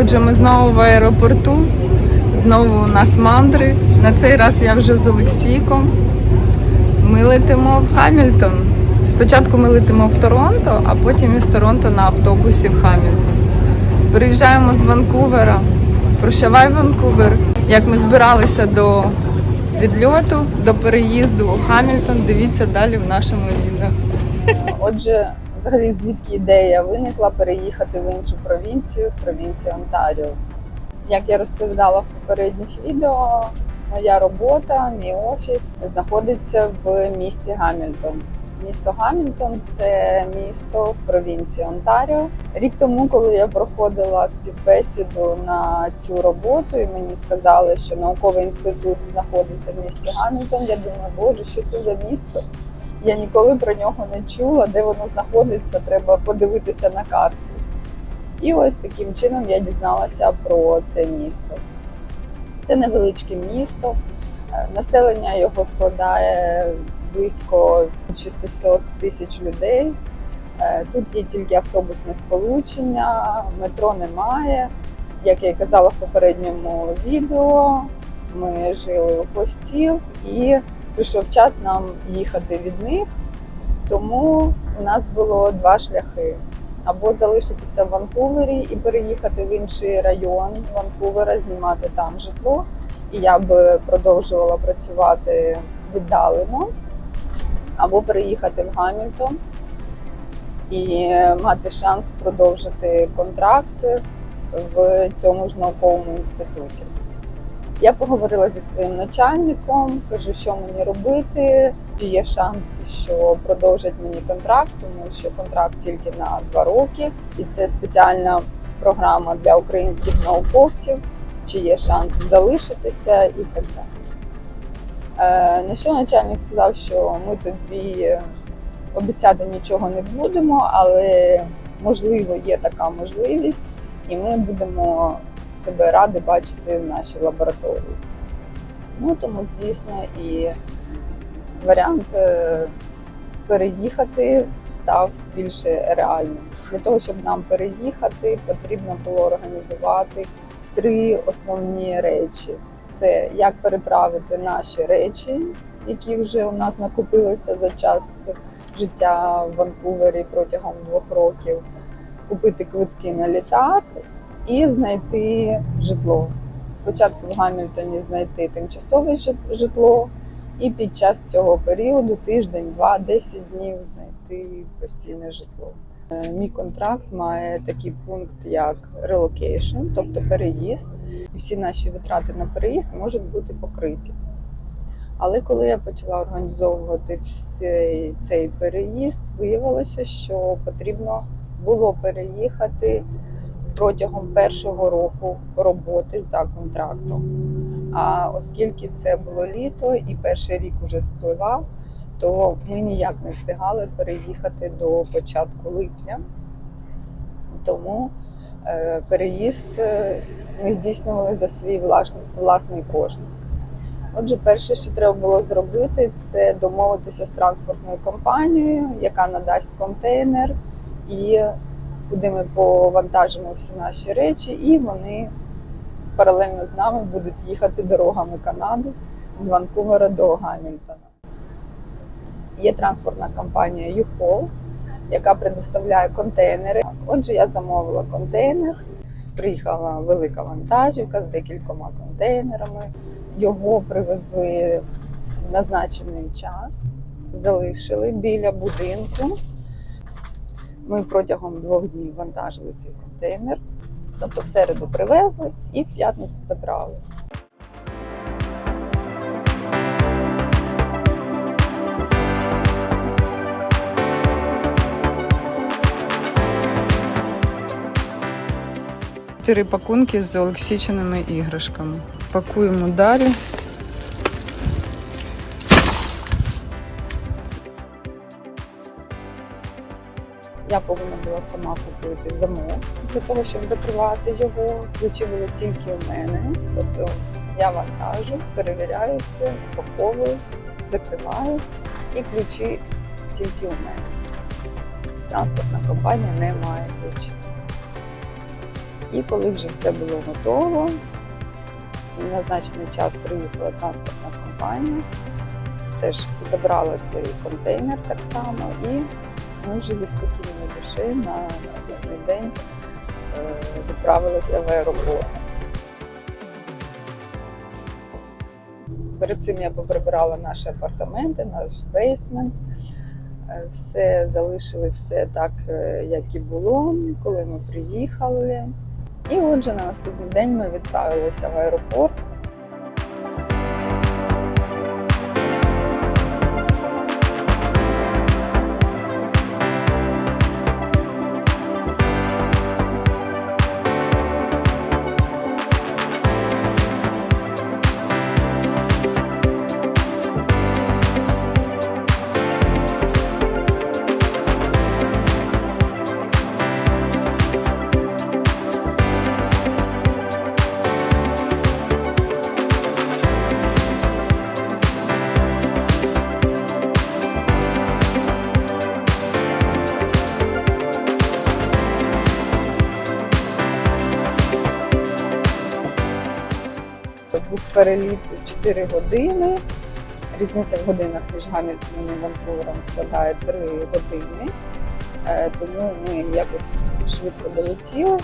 Отже, ми знову в аеропорту. Знову у нас мандри. На цей раз я вже з Олексійком. Ми летимо в Хамільтон. Спочатку ми летимо в Торонто, а потім із Торонто на автобусі в Хамільтон. Приїжджаємо з Ванкувера. Прощавай, Ванкувер. Як ми збиралися до відльоту, до переїзду у Хамільтон, дивіться далі в нашому відео. Отже, взагалі звідки ідея виникла переїхати в іншу провінцію, в провінцію Онтаріо. Як я розповідала в попередніх відео, моя робота, мій офіс знаходиться в місті Гамільтон. Місто Гамільтон це місто в провінції Онтаріо. Рік тому, коли я проходила співбесіду на цю роботу, і мені сказали, що науковий інститут знаходиться в місті Гамільтон. Я думаю, боже, що це за місто? Я ніколи про нього не чула, де воно знаходиться, треба подивитися на карті. І ось таким чином я дізналася про це місто. Це невеличке місто. Е, Населення його складає близько 600 тисяч людей. Е, Тут є тільки автобусне сполучення, метро немає. Як я казала в попередньому відео, ми жили у постів і прийшов час нам їхати від них. Тому у нас було два шляхи: або залишитися в Ванкувері і переїхати в інший район Ванкувера, знімати там житло. І я би продовжувала працювати віддалено, або переїхати в Гамільтон і мати шанс продовжити контракт в цьому ж науковому інституті. Я поговорила зі своїм начальником, кажу, що мені робити. Чи є шанс, що продовжать мені контракт, тому що контракт тільки на два роки, і це спеціальна програма для українських науковців. Чи є шанс залишитися і так далі. Е, на що начальник сказав, що ми тобі обіцяти нічого не будемо, але можливо є така можливість, і ми будемо тебе раді бачити в нашій лабораторії. Ну тому, звісно, і варіант е, переїхати став більше реальним. Для того, щоб нам переїхати, потрібно було організувати три основні речі: це як переправити наші речі, які вже у нас накопилися за час життя в Ванкувері протягом двох років, купити квитки на літак і знайти житло. Спочатку в Гамільтоні знайти тимчасове житло, і під час цього періоду тиждень, два, 10 днів знайти постійне житло. Е, Мій контракт має такий пункт, як relocation, тобто переїзд, і всі наші витрати на переїзд можуть бути покриті. Але коли я почала організовувати всей цей переїзд, виявилося, що потрібно було переїхати протягом першого року роботи за контрактом. А оскільки це було літо і перший рік уже спливав, то ми ніяк не встигали переїхати до початку липня. Тому е, переїзд е, ми здійснювали за свій власний, кошт. Отже, перше, що треба було зробити, це домовитися з транспортною компанією, яка надасть контейнер, і куди ми повантажимо всі наші речі, і вони паралельно з нами будуть їхати дорогами Канади з Ванкувера до Гамільтона. Є транспортна компанія U-Haul, яка предоставляє контейнери. Отже, я замовила контейнер. Приїхала велика вантажівка з декількома контейнерами. Його привезли в назначений час, залишили біля будинку. Ми протягом двох днів вантажили цей контейнер. Тобто в середу привезли і в п'ятницю забрали. Чотири пакунки з Олексійчиними іграшками. Пакуємо далі. Я повинна була сама купити замок для того, щоб закривати його. Ключі були тільки у мене. Тобто я вантажу, перевіряю все, упаковую, закриваю і ключі тільки у мене. Транспортна компанія не має ключів. І коли вже все було готово, в назначений час приїхала транспортна компанія, теж забрала цей контейнер так само, і ми вже зі спокійною душею на наступний день е, відправилися в аеропорт. Перед цим я поприбирала наші апартаменти, наш бейсмент. Е, Все залишили все так, е, як і було, коли ми приїхали. І отже, на наступний день ми відправилися в аеропорт. Переліт 4 години. Різниця в годинах між Гамільтоном і Ванкувером складає 3 години. Е, Тому ми якось швидко долетіли.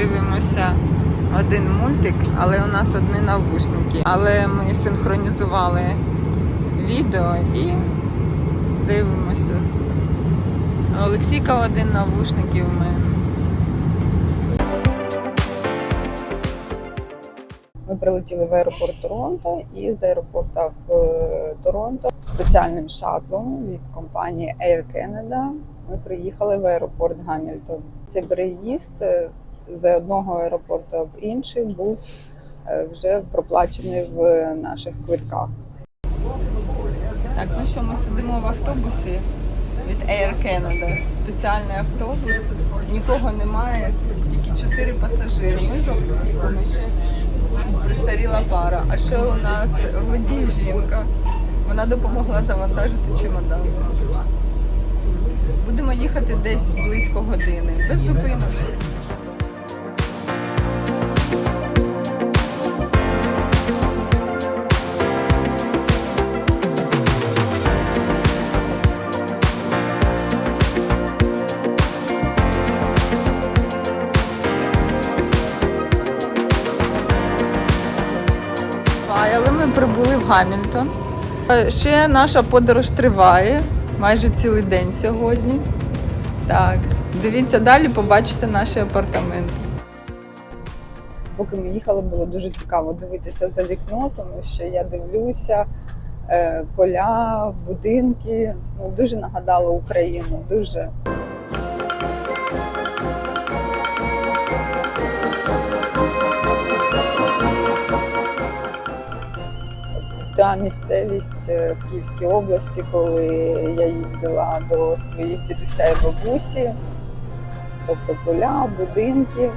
Дивимося один мультик, але у нас одні навушники. Але ми синхронізували відео і дивимося. Олексійка один навушник і в. Ми прилетіли в аеропорт Торонто і з аеропорта в е, Торонто спеціальним шатлом від компанії Air Canada ми приїхали в аеропорт Гамільтон. Цей переїзд е, з одного аеропорту в інший був е, вже проплачений в наших квитках. Так, ну що, ми сидимо в автобусі від Air Canada. Спеціальний автобус, нікого немає, тільки чотири пасажири. Ми з Олексійком ще пристаріла пара. А ще у нас водій жінка. Вона допомогла завантажити чемодан. Будемо їхати десь близько години, без зупинок. Гамільтон. Е, Ще наша подорож триває майже цілий день сьогодні. Так, дивіться далі, побачите наші апартаменти. Поки ми їхали, було дуже цікаво дивитися за вікно, тому що я дивлюся е, поля, будинки. Ну, дуже нагадало Україну. Дуже. Та місцевість е, в Київській області, коли я їздила до своїх дідуся і бабусі, тобто поля, будинки.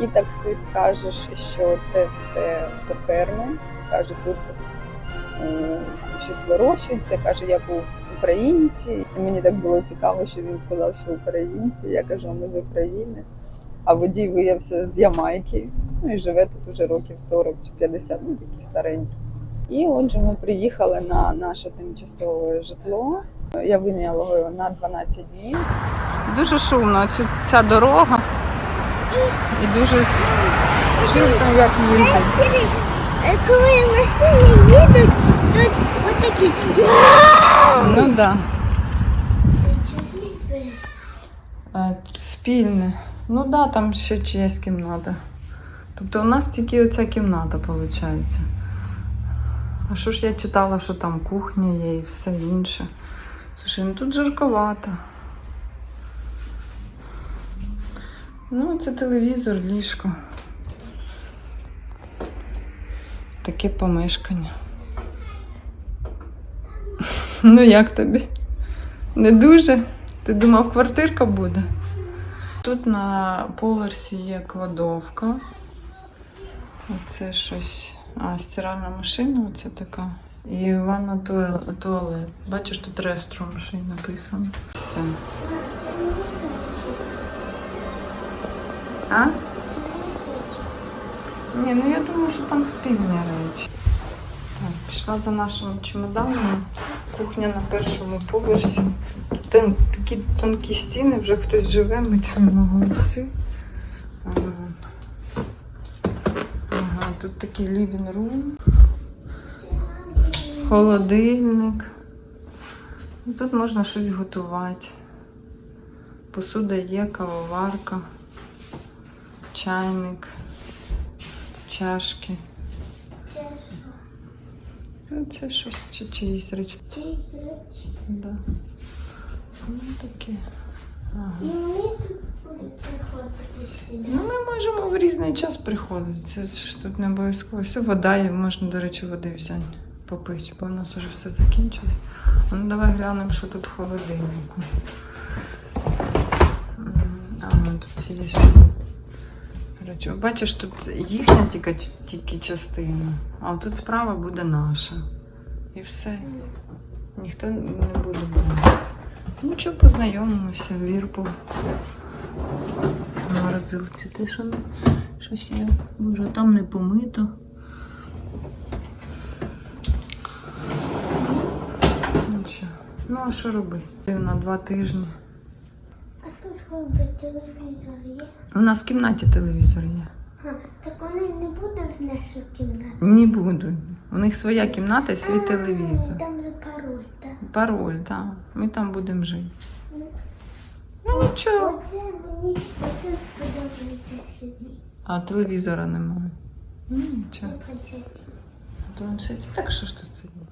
І таксист каже, що це все до ферми. Каже, тут е, щось вирощується, каже, як у українці. І мені так було цікаво, що він сказав, що українці. Я кажу, ми з України. А водій виявився з Ямайки. Ну і живе тут уже років 40 чи 50, ну такі старенькі. І отже, ми приїхали на наше тимчасове житло. Я виняла його на 12 днів. Дуже шумно ця, ця дорога. І дуже чутно, як їздить. Ввечері, е, коли машини їдуть, тут отакі. Ну так. Да. Е, Спільне. Ну так, да, там ще чиясь кімната. Тобто у нас тільки оця кімната виходить. А що ж я читала, що там кухня є і все інше. Слушай, ну тут жарковато. Ну, це телевізор, ліжко. Таке помешкання. Ну як тобі? Не дуже? Ти думав, квартирка буде? Тут на поверсі є кладовка. Оце щось. А, стиральна машина, оце така. І ванна туалет. Бачиш, тут реструм ще й написано. Все. А? Ні, ну я думаю, що там спільні речі. Так, пішла за нашими чемоданами. Кухня на першому поверсі. Тут такі тонкі стіни, вже хтось живе, ми чуємо голоси. Тут такий living room. Холодильник. Тут можна щось готувати. Посуда є, кавоварка, чайник, чашки. Ну, Це щось чи чиїсь речі. Чиїсь речі. Да. Ну таке. Ага. І мені тут приходити сюди. Ну, ми можемо в різний час приходити. Це ж тут не обов'язково. Все, вода є, можна, до речі, води взяти, попити, бо у нас вже все закінчилось. Ну, давай глянемо, що тут в холодильнику. А, ну тут є ще. Коротше, бачиш, тут їхня тільки, тільки частина, а тут справа буде наша. І все. Ніхто не буде. Ну що, познайомимося, вірпу. В морозилці те, що не щось є. Може, там не помито. Ну що, ну а що робити? На два тижні. А тут телевізор є. У нас в кімнаті телевізор є. А, так вони не будуть в нашу кімнату. Не буду. У них своя кімната і свій А, телевізор. Там за пароль, так. Пароль, так. Ми там будемо жити. Ну нічого. Оце мені тут подобається сидіти. А телевізора немає. Ну нічого. Планшеті. Планшеті. Так що ж тут сидіти?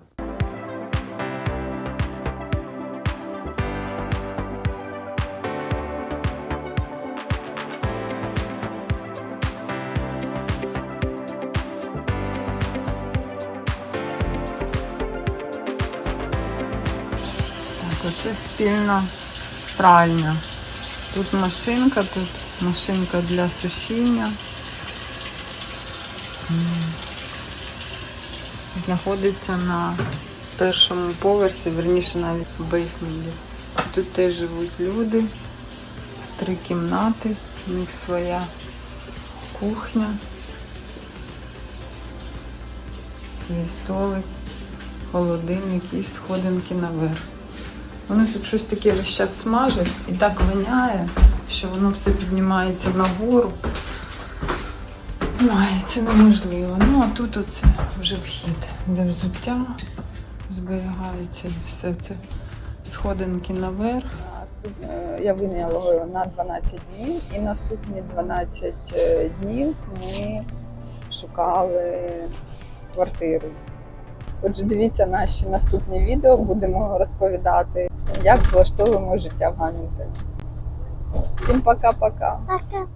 Так, спільна пральня. Тут машинка, тут машинка для сушіння. Знаходиться на першому поверсі, верніше навіть в бейсменті. Тут теж живуть люди, три кімнати, у них своя кухня, свій столик, холодильник і сходинки наверх. Вони тут щось таке весь час смажать і так воняє, що воно все піднімається нагору. Ой, це неможливо. Ну, а тут оце вже вхід, де взуття зберігається все це сходинки наверх. Я виняла його на 12 днів, і наступні 12 е, днів ми шукали квартиру. Отже, дивіться наші наступні відео, будемо розповідати, як влаштовуємо життя в Гамільтоні. Всім пока-пока. Пока.